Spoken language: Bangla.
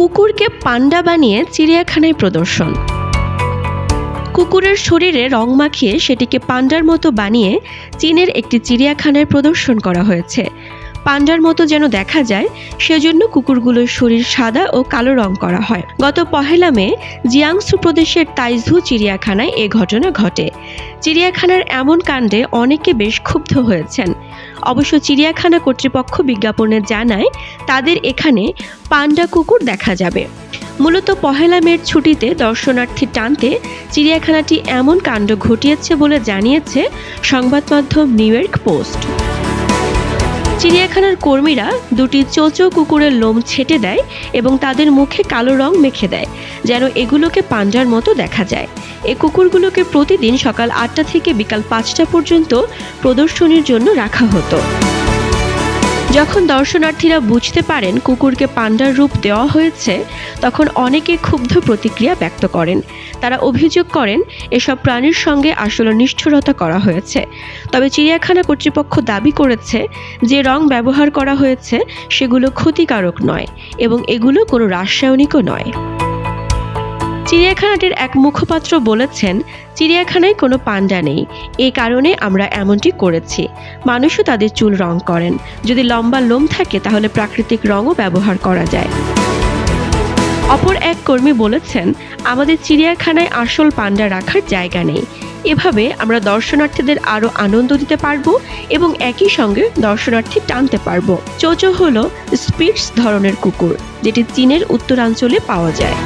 কুকুরকে পান্ডা বানিয়ে চিড়িয়াখানায় প্রদর্শন। কুকুরের শরীরে রং মাখিয়ে সেটিকে পান্ডার মতো বানিয়ে চীনের একটি চিড়িয়াখানায় প্রদর্শন করা হয়েছে। পান্ডার মতো যেন দেখা যায়, সেজন্য কুকুরগুলোর শরীর সাদা ও কালো রং করা হয়। গত পহেলা মে, জিয়াংসু প্রদেশের তাইজু চিড়িয়াখানায় এ ঘটনা ঘটে। চিড়িয়াখানার এমন কাণ্ডে অনেকে বেশ ক্ষুব্ধ হয়েছেন। অবশ্য চিড়িয়াখানা কর্তৃপক্ষ বিজ্ঞাপনে জানায়, তাদের এখানে পান্ডা কুকুর দেখা যাবে। মূলত পহেলা মের ছুটিতে দর্শনার্থী টানতে চিড়িয়াখানাটি এমন কাণ্ড ঘটিয়েছে বলে জানিয়েছে সংবাদ মাধ্যম নিউ ইয়র্ক পোস্ট। চিড়িয়াখানার কর্মীরা দুটি চোচো কুকুরের লোম ছেটে দেয় এবং তাদের মুখে কালো রং মেখে দেয়, যেন এগুলোকে পাঞ্জার মতো দেখা যায়। এ কুকুরগুলোকে প্রতিদিন সকাল আটটা থেকে বিকাল পাঁচটা পর্যন্ত প্রদর্শনীর জন্য রাখা হতো। যখন দর্শনার্থীরা বুঝতে পারেন কুকুরকে পান্ডার রূপ দেওয়া হয়েছে, তখন অনেকে ক্ষুব্ধ প্রতিক্রিয়া ব্যক্ত করেন। তারা অভিযোগ করেন, এসব প্রাণীর সঙ্গে আসলে নিষ্ঠুরতা করা হয়েছে। তবে চিড়িয়াখানা কর্তৃপক্ষ দাবি করেছে যে রং ব্যবহার করা হয়েছে সেগুলো ক্ষতিকারক নয় এবং এগুলো কোনো রাসায়নিকও নয়। চিড়িয়াখানাটির এক মুখপাত্র বলেছেন, চিড়িয়াখানায় কোনো পান্ডা নেই। এ কারণে আমরা এমনটি করেছি। মানুষও তাদের চুল রং করেন। যদি লম্বা লোম থাকে, তাহলে প্রাকৃতিক রঙও ব্যবহার করা যায়। অপর এক কর্মী বলেছেন, আমাদের চিড়িয়াখানায় আসল পান্ডা রাখার জায়গা নেই। এভাবে আমরা দর্শনার্থীদের আরও আনন্দ দিতে পারব এবং একই সঙ্গে দর্শনার্থী টানতে পারব। চোচো হলো স্পিটস ধরনের কুকুর, যেটি চীনের উত্তরাঞ্চলে পাওয়া যায়।